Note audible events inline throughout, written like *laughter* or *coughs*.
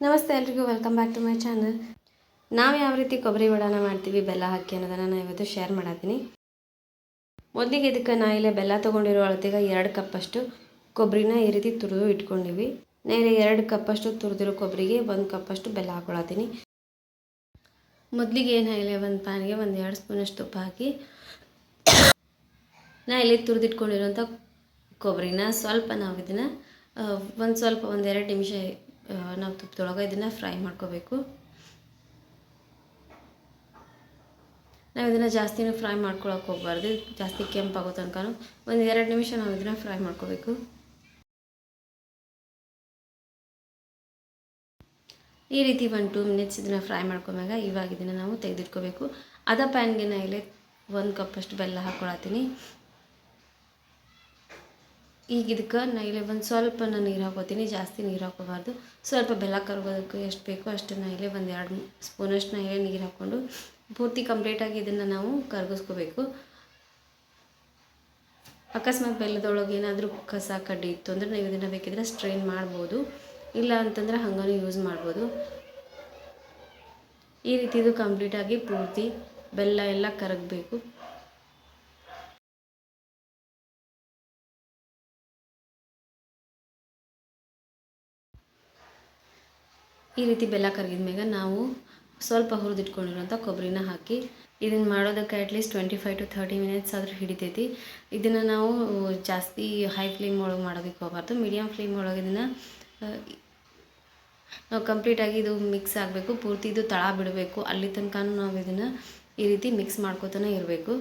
ನಮಸ್ತೆ ಎಲ್ರಿಗೂ welcome back to my channel ನಾವು ಯಾವ ರೀತಿ ಕೊಬ್ಬರಿ ವಡಾನ ಮಾಡ್ತೀವಿ, ಬೆಲ್ಲ ಹಾಕಿ ಅನ್ನೋದನ್ನು ನಾನು ಇವತ್ತು ಶೇರ್ ಮಾಡತ್ತೀನಿ. ಮೊದಲಿಗೆ ಇದಕ್ಕೆ ನಾ ಇಲ್ಲೇ ಬೆಲ್ಲ ತೊಗೊಂಡಿರೋ ಅಳತೆಗೆ ಎರಡು ಕಪ್ಪಷ್ಟು ಕೊಬ್ಬರಿನ ಈ ರೀತಿ ತುರಿದು ಇಟ್ಕೊಂಡಿವಿ. ನಾ ಇಲ್ಲಿ ಎರಡು ಕಪ್ಪಷ್ಟು ತುರಿದಿರೋ ಕೊಬ್ಬರಿಗೆ ಒಂದು ಕಪ್ಪಷ್ಟು ಬೆಲ್ಲ ಹಾಕೊಳತ್ತೀನಿ. ಮೊದಲಿಗೆ ಏನು ಇಲ್ಲೇ ಒಂದು ಪ್ಯಾನ್ಗೆ ಒಂದು ಎರಡು ಸ್ಪೂನಷ್ಟು ತುಪ್ಪ ಹಾಕಿ *coughs* ನಾ ಇಲ್ಲಿ ತುರಿದಿಟ್ಕೊಂಡಿರೋಂಥ ಕೊಬ್ಬರಿನ ಸ್ವಲ್ಪ ನಾವು ಇದನ್ನು ಒಂದು ಸ್ವಲ್ಪ ಒಂದೆರಡು ನಿಮಿಷ ನಾವು ತುಪ್ಪದೊಳಗೆ ಇದನ್ನು ಫ್ರೈ ಮಾಡ್ಕೋಬೇಕು. ನಾವು ಇದನ್ನು ಜಾಸ್ತಿನೂ ಫ್ರೈ ಮಾಡ್ಕೊಳಕ್ಕೆ ಹೋಗ್ಬಾರ್ದು. ಜಾಸ್ತಿ ಕೆಂಪಾಗೋ ತನಕ ಒಂದು ಎರಡು ನಿಮಿಷ ನಾವು ಇದನ್ನು ಫ್ರೈ ಮಾಡ್ಕೋಬೇಕು. ಈ ರೀತಿ ಒಂದು ಟೂ ಮಿನಿಟ್ಸ್ ಇದನ್ನು ಫ್ರೈ ಮಾಡ್ಕೊಂಡಾಗ ಇವಾಗ ಇದನ್ನು ನಾವು ತೆಗೆದಿಟ್ಕೋಬೇಕು. ಅದ ಪ್ಯಾನ್ಗೆ ನಾ ಇಲ್ಲಿ ಒಂದು ಕಪ್ಪಷ್ಟು ಬೆಲ್ಲ ಹಾಕ್ಕೊಳತ್ತೀನಿ ಈಗ ಇದಕ್ಕೆ ನಾ ಇಲ್ಲಿ ಒಂದು ಸ್ವಲ್ಪ ನಾನು ನೀರು ಹಾಕೋತೀನಿ, ಜಾಸ್ತಿ ನೀರು ಹಾಕೋಬಾರ್ದು. ಸ್ವಲ್ಪ ಬೆಲ್ಲ ಕರ್ಗೋದಕ್ಕೆ ಎಷ್ಟು ಬೇಕೋ ಅಷ್ಟು ನಾ ಇಲ್ಲೇ ಒಂದು ಎರಡು ಸ್ಪೂನಷ್ಟು ನಾ ಇಲ್ಲೇ ನೀರು ಹಾಕ್ಕೊಂಡು ಪೂರ್ತಿ ಕಂಪ್ಲೀಟಾಗಿ ಇದನ್ನು ನಾವು ಕರಗಿಸ್ಕೋಬೇಕು. ಅಕಸ್ಮಾತ್ ಬೆಲ್ಲದೊಳಗೆ ಏನಾದರೂ ಕಸ, ಕಡ್ಡಿ ಇತ್ತು ಅಂದರೆ ನೀವು ಇದನ್ನು ಬೇಕಿದ್ರೆ ಸ್ಟ್ರೈನ್ ಮಾಡ್ಬೋದು. ಇಲ್ಲ ಅಂತಂದರೆ ಹಂಗೂ ಯೂಸ್ ಮಾಡ್ಬೋದು. ಈ ರೀತಿ ಇದು ಕಂಪ್ಲೀಟಾಗಿ ಪೂರ್ತಿ ಬೆಲ್ಲ ಎಲ್ಲ ಕರಗಬೇಕು. ಈ ರೀತಿ ಬೆಲ್ಲ ಕರಗಿದ ಮ್ಯಾಗ ನಾವು ಸ್ವಲ್ಪ ಹುರಿದಿಟ್ಕೊಂಡಿರೋಂಥ ಕೊಬ್ಬರಿನ ಹಾಕಿ ಇದನ್ನು ಮಾಡೋದಕ್ಕೆ at least twenty five to thirty minutes ಆದರೂ ಹಿಡಿತೈತಿ. ಇದನ್ನು ನಾವು ಜಾಸ್ತಿ ಹೈ ಫ್ಲೇಮ್ ಒಳಗೆ ಮಾಡೋದಕ್ಕೆ ಹೋಗಬಾರ್ದು. ಮೀಡಿಯಮ್ ಫ್ಲೇಮ್ ಒಳಗೆ ಇದನ್ನು ನಾವು ಕಂಪ್ಲೀಟಾಗಿ ಇದು ಮಿಕ್ಸ್ ಆಗಬೇಕು. ಪೂರ್ತಿ ಇದು ತಳ ಬಿಡಬೇಕು. ಅಲ್ಲಿ ತನಕ ನಾವು ಇದನ್ನು ಈ ರೀತಿ ಮಿಕ್ಸ್ ಮಾಡ್ಕೋತಾನೆ ಇರಬೇಕು.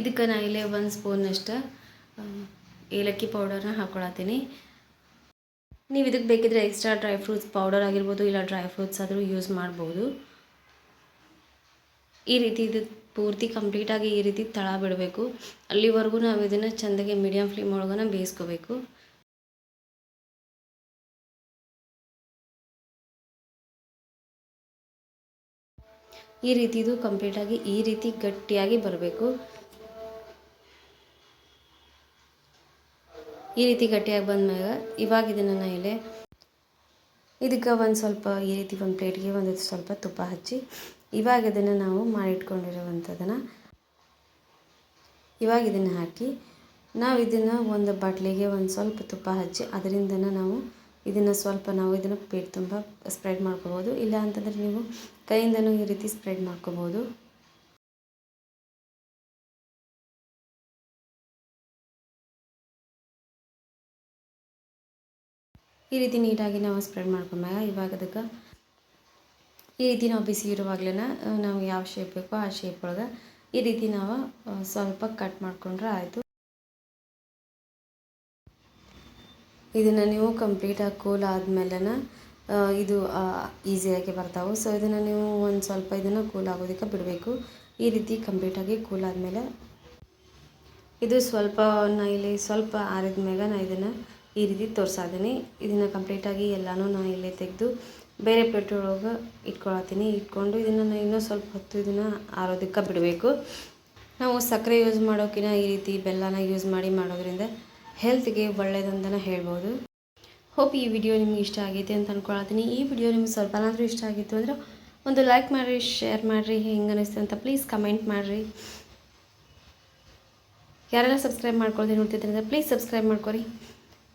ಇದಕ್ಕೆ ನಾ ಇಲ್ಲೇ ಒಂದು ಸ್ಪೂನಷ್ಟು ಏಲಕ್ಕಿ ಪೌಡರ್ನ ಹಾಕ್ಕೊಳತ್ತೀನಿ ನೀವು ಇದಕ್ಕೆ ಬೇಕಿದ್ರೆ ಎಕ್ಸ್ಟ್ರಾ ಡ್ರೈ ಫ್ರೂಟ್ಸ್ ಪೌಡರ್ ಆಗಿರ್ಬೋದು, ಇಲ್ಲ ಡ್ರೈ ಫ್ರೂಟ್ಸ್ ಆದರೂ ಯೂಸ್ ಮಾಡ್ಬೋದು. ಈ ರೀತಿ ಇದು ಪೂರ್ತಿ ಕಂಪ್ಲೀಟಾಗಿ ಈ ರೀತಿ ತಳ ಬಿಡಬೇಕು. ಅಲ್ಲಿವರೆಗೂ ನಾವು ಇದನ್ನು ಚೆಂದಾಗಿ ಮೀಡಿಯಮ್ ಫ್ಲೇಮ್ ಒಳಗನ ಬೇಯಿಸ್ಕೋಬೇಕು. ಈ ರೀತಿ ಇದು ಕಂಪ್ಲೀಟಾಗಿ ಈ ರೀತಿ ಗಟ್ಟಿಯಾಗಿ ಬರಬೇಕು. ಈ ರೀತಿ ಗಟ್ಟಿಯಾಗಿ ಬಂದ್ಮ್ಯಾಗ ಇವಾಗ ಇದನ್ನು ನಾನು ಇಲ್ಲಿ ಇದಕ್ಕೆ ಒಂದು ಸ್ವಲ್ಪ ಈ ರೀತಿ ಒಂದು ಪ್ಲೇಟ್ಗೆ ಒಂದು ಸ್ವಲ್ಪ ತುಪ್ಪ ಹಚ್ಚಿ ಇವಾಗ ಇದನ್ನು ನಾವು ಮಾಡಿಟ್ಕೊಂಡಿರುವಂಥದ್ದನ್ನು ಇವಾಗ ಇದನ್ನು ಹಾಕಿ ನಾವು ಇದನ್ನು ಒಂದು ಬಾಟ್ಲಿಗೆ ಒಂದು ಸ್ವಲ್ಪ ತುಪ್ಪ ಹಚ್ಚಿ ಅದರಿಂದನ ನಾವು ಇದನ್ನು ಸ್ವಲ್ಪ ನಾವು ಇದನ್ನು ಪೇಟ್ ತುಂಬ ಸ್ಪ್ರೆಡ್ ಮಾಡ್ಕೋಬೋದು. ಇಲ್ಲ ಅಂತಂದರೆ ನೀವು ಕೈಯಿಂದನೂ ಈ ರೀತಿ ಸ್ಪ್ರೆಡ್ ಮಾಡ್ಕೋಬೋದು. ಈ ರೀತಿ ನೀಟಾಗಿ ನಾವು ಸ್ಪ್ರೆಡ್ ಮಾಡ್ಕೊಂಡಾಗ ಇವಾಗ ಅದಕ್ಕೆ ಈ ರೀತಿ ನಾವು ಬಿಸಿ ಇರುವಾಗಲೇ ನಾವು ಯಾವ ಶೇಪ್ ಬೇಕೋ ಆ ಶೇಪ್ ಒಳಗೆ ಈ ರೀತಿ ನಾವು ಸ್ವಲ್ಪ ಕಟ್ ಮಾಡಿಕೊಂಡ್ರೆ ಆಯಿತು. ಇದನ್ನು ನೀವು ಕಂಪ್ಲೀಟಾಗಿ ಕೂಲ್ ಆದಮೇಲೆ ಇದು ಈಸಿಯಾಗಿ ಬರ್ತಾವೆ. ಸೊ ಇದನ್ನು ನೀವು ಒಂದು ಸ್ವಲ್ಪ ಇದನ್ನು ಕೂಲ್ ಆಗೋದಕ್ಕೆ ಬಿಡಬೇಕು. ಈ ರೀತಿ ಕಂಪ್ಲೀಟಾಗಿ ಕೂಲ್ ಆದಮೇಲೆ, ಇದು ಸ್ವಲ್ಪ ನಾ ಇಲ್ಲಿ ಸ್ವಲ್ಪ ಆರಿದ ನಾ ಇದನ್ನು ಈ ರೀತಿ ತೋರಿಸಿದ್ದೀನಿ ಇದನ್ನು ಕಂಪ್ಲೀಟಾಗಿ ಎಲ್ಲನೂ ನಾನು ಇಲ್ಲೇ ತೆಗೆದು ಬೇರೆ ಪ್ಲೇಟ್ ಒಳಗೆ ಇಟ್ಕೊಳತ್ತೀನಿ. ಇಟ್ಕೊಂಡು ಇದನ್ನು ನಾನು ಇನ್ನೂ ಸ್ವಲ್ಪ ಹೊತ್ತು ಇದನ್ನು ಆರೋದಕ್ಕೆ ಬಿಡಬೇಕು. ನಾವು ಸಕ್ಕರೆ ಯೂಸ್ ಮಾಡೋಕ್ಕಿಂತ ಈ ರೀತಿ ಬೆಲ್ಲನ ಯೂಸ್ ಮಾಡಿ ಮಾಡೋದ್ರಿಂದ ಹೆಲ್ತ್ಗೆ ಒಳ್ಳೆಯದಂತಲೇ ಹೇಳ್ಬೋದು. ಹೋಪ್ ಈ ವಿಡಿಯೋ ನಿಮ್ಗೆ ಇಷ್ಟ ಆಗೈತೆ ಅಂತ ಅಂದ್ಕೊಳತ್ತೀನಿ ಈ ವಿಡಿಯೋ ನಿಮ್ಗೆ ಸ್ವಲ್ಪನಾದರೂ ಇಷ್ಟ ಆಗಿತ್ತು ಅಂದರೆ ಒಂದು ಲೈಕ್ ಮಾಡಿರಿ ಶೇರ್ ಮಾಡಿರಿ, ಹೆಂಗೆ ಅನಿಸ್ತು ಅಂತ ಪ್ಲೀಸ್ ಕಮೆಂಟ್ ಮಾಡಿರಿ. ಯಾರೆಲ್ಲ ಸಬ್ಸ್ಕ್ರೈಬ್ ಮಾಡ್ಕೊಳ್ತೀನಿ ನೋಡ್ತಿದ್ರೆ ಪ್ಲೀಸ್ ಸಬ್ಸ್ಕ್ರೈಬ್ ಮಾಡ್ಕೊರಿ.